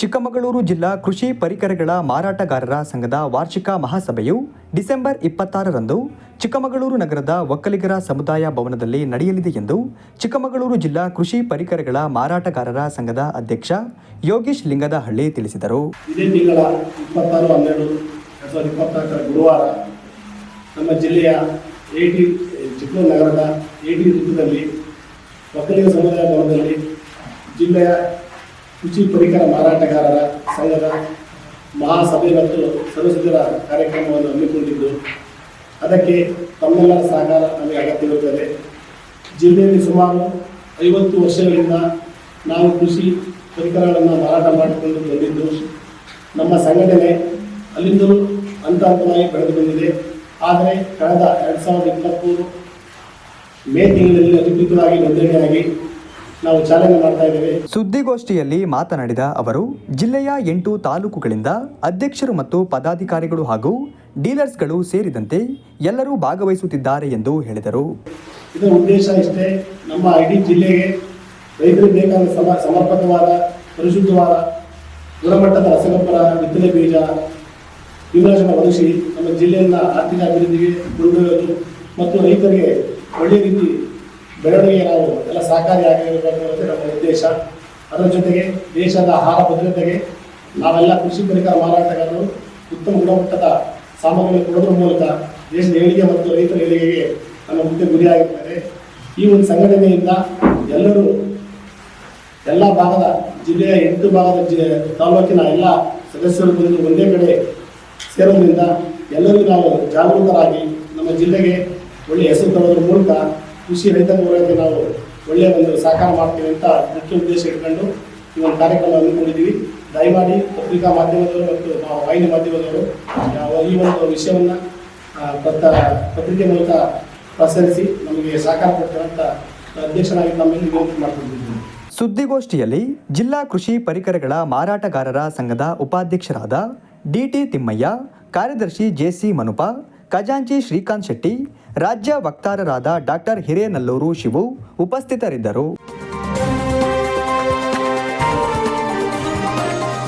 ಚಿಕ್ಕಮಗಳೂರು ಜಿಲ್ಲಾ ಕೃಷಿ ಪರಿಕರಗಳ ಮಾರಾಟಗಾರರ ಸಂಘದ ವಾರ್ಷಿಕ ಮಹಾಸಭೆಯು ಡಿಸೆಂಬರ್ ಇಪ್ಪತ್ತಾರರಂದು ಚಿಕ್ಕಮಗಳೂರು ನಗರದ ಒಕ್ಕಲಿಗರ ಸಮುದಾಯ ಭವನದಲ್ಲಿ ನಡೆಯಲಿದೆ ಎಂದು ಚಿಕ್ಕಮಗಳೂರು ಜಿಲ್ಲಾ ಕೃಷಿ ಪರಿಕರಗಳ ಮಾರಾಟಗಾರರ ಸಂಘದ ಅಧ್ಯಕ್ಷ ಯೋಗೀಶ್ ಲಿಂಗದಹಳ್ಳಿ ತಿಳಿಸಿದರು. ಇದೇ ತಿಂಗಳ ಇಪ್ಪತ್ತಾರು, ಹನ್ನೆರಡು ಸಾವಿರದ ಗುರುವಾರ ನಮ್ಮ ಜಿಲ್ಲೆಯ ಚಿಕ್ಕಮಗಳೂರು ನಗರದ ಏಟಿ ವೃತ್ತದಲ್ಲಿ ಸಮುದಾಯ ಭವನದಲ್ಲಿ ಜಿಲ್ಲೆಯ ಕೃಷಿ ಪರಿಕರ ಮಾರಾಟಗಾರರ ಸಂಘದ ಮಹಾಸಭೆ ಮತ್ತು ಸದಸ್ಯರ ಕಾರ್ಯಕ್ರಮವನ್ನು ಹಮ್ಮಿಕೊಂಡಿದ್ದು, ಅದಕ್ಕೆ ತಮ್ಮೆಲ್ಲರ ಸಹಕಾರ ನಮಗೆ ಅಗತ್ಯವಿರುತ್ತದೆ. ಜಿಲ್ಲೆಯಲ್ಲಿ ಸುಮಾರು ಐವತ್ತು ವರ್ಷಗಳಿಂದ ನಾವು ಕೃಷಿ ಪರಿಕರಗಳನ್ನು ಮಾರಾಟ ಮಾಡಿಕೊಂಡು ಬಂದಿದ್ದು, ನಮ್ಮ ಸಂಘಟನೆ ಅಲ್ಲಿಂದಲೂ ಹಂತ ಹಂತವಾಗಿ ಬೆಳೆದು ಬಂದಿದೆ. ಆದರೆ ಕಳೆದ ಎರಡು ಸಾವಿರದ ಇಪ್ಪತ್ತ್ಮೂರು ಮೇ ತಿಂಗಳಲ್ಲಿ ಅಧಿಕೃತವಾಗಿ ನೋಂದಣಿಯಾಗಿ ನಾವು ಚಾಲನೆ ಮಾಡ್ತಾ ಇದ್ದೇವೆ. ಸುದ್ದಿಗೋಷ್ಠಿಯಲ್ಲಿ ಮಾತನಾಡಿದ ಅವರು ಜಿಲ್ಲೆಯ ಎಂಟು ತಾಲೂಕುಗಳಿಂದ ಅಧ್ಯಕ್ಷರು ಮತ್ತು ಪದಾಧಿಕಾರಿಗಳು ಹಾಗೂ ಡೀಲರ್ಸ್ಗಳು ಸೇರಿದಂತೆ ಎಲ್ಲರೂ ಭಾಗವಹಿಸುತ್ತಿದ್ದಾರೆ ಎಂದು ಹೇಳಿದರು. ಇದರ ಉದ್ದೇಶ ಇಷ್ಟೇ ನಮ್ಮ ಇಡೀ ಜಿಲ್ಲೆಗೆ ರೈತರಿಗೆ ಬೇಕಾದ ಸಮ ಸಮರ್ಪಕವಾದ ಪರಿಶುದ್ಧವಾದ ಗುಣಮಟ್ಟದ ರಸಗೊಬ್ಬರ ಬಿತ್ತನೆ ಬೀಜ ಕೀಟನಾಶಕ ಒದಗಿಸಿ ನಮ್ಮ ಜಿಲ್ಲೆಯನ್ನು ಆರ್ಥಿಕ ಅಭಿವೃದ್ಧಿಗೆ ಕೊಂಡೊಯ್ಯೋದು ಮತ್ತು ರೈತರಿಗೆ ಒಳ್ಳೆಯ ರೀತಿ ಬೆಳವಣಿಗೆ ನಾವು ಎಲ್ಲ ಸಹಕಾರಿಯಾಗಿರಬೇಕು ನಮ್ಮ ಉದ್ದೇಶ. ಅದರ ಜೊತೆಗೆ ದೇಶದ ಆಹಾರ ಭದ್ರತೆಗೆ ನಾವೆಲ್ಲ ಕೃಷಿ ಪರಿಕರ ಮಾರಾಟಗಾರರು, ಉತ್ತಮ ಗುಣಮಟ್ಟದ ಸಾಮಗ್ರಿಗಳು ಕೊಡೋದ್ರ ಮೂಲಕ ದೇಶದ ಏಳಿಗೆ ಮತ್ತು ರೈತರ ಏಳಿಗೆಗೆ ನಮ್ಮ ಮುಖ್ಯ ಗುರಿಯಾಗಿರ್ತದೆ ಈ ಒಂದು ಸಂಘಟನೆಯಿಂದ ಎಲ್ಲರೂ ಎಲ್ಲ ಭಾಗದ ಜಿಲ್ಲೆಯ ಎಂಟು ಭಾಗದ ಜಿ, ತಾಲೂಕಿನ ಎಲ್ಲ ಸದಸ್ಯರು ಬಂದು ಒಂದೇ ಕಡೆ ಸೇರೋದ್ರಿಂದ ಎಲ್ಲರೂ ನಾವು ಜಾಗೃತರಾಗಿ ನಮ್ಮ ಜಿಲ್ಲೆಗೆ ಒಳ್ಳೆಯ ಹೆಸರು ತರೋದ್ರ ಮೂಲಕ ಕೃಷಿ ರೈತರ ಮೂಲಕ ನಾವು ಒಳ್ಳೆಯ ಒಂದು ಸಹಕಾರ ಮಾಡ್ತೀವಿ ಅಂತ ಮುಖ್ಯ ಉದ್ದೇಶ ಇಟ್ಕೊಂಡು ಈ ಒಂದು ಕಾರ್ಯಕ್ರಮ ಹಮ್ಮಿಕೊಂಡಿದ್ದೀವಿ. ದಯಮಾಡಿ ಪತ್ರಿಕಾ ಮಾಧ್ಯಮದವರು ಮತ್ತು ವಾಹಿನಿ ಮಾಧ್ಯಮದವರು ಈ ಒಂದು ವಿಷಯವನ್ನು ಪತ್ರ, ಪತ್ರಿಕೆ ಮೂಲಕ ಪ್ರಸರಿಸಿ ನಮಗೆ ಸಹಕಾರ ಕೊಡ್ತಾರಂತ ಅಧ್ಯಕ್ಷನಾಗಿ ತಮ್ಮಲ್ಲಿ ವಿನಂತಿ ಮಾಡ್ಕೊಂಡಿದ್ದೀವಿ. ಸುದ್ದಿಗೋಷ್ಠಿಯಲ್ಲಿ ಜಿಲ್ಲಾ ಕೃಷಿ ಪರಿಕರಗಳ ಮಾರಾಟಗಾರರ ಸಂಘದ ಉಪಾಧ್ಯಕ್ಷರಾದ ಡಿಟಿ ತಿಮ್ಮಯ್ಯ, ಕಾರ್ಯದರ್ಶಿ ಜೆಸಿ ಮನುಪ, ಖಜಾಂಚಿ ಶ್ರೀಕಾಂತ್ ಶೆಟ್ಟಿ ರಾಜ್ಯ ವಕ್ತಾರರಾದ ಡಾಕ್ಟರ್ ಹಿರೇನಲ್ಲೂರು ಶಿವು ಉಪಸ್ಥಿತರಿದ್ದರು.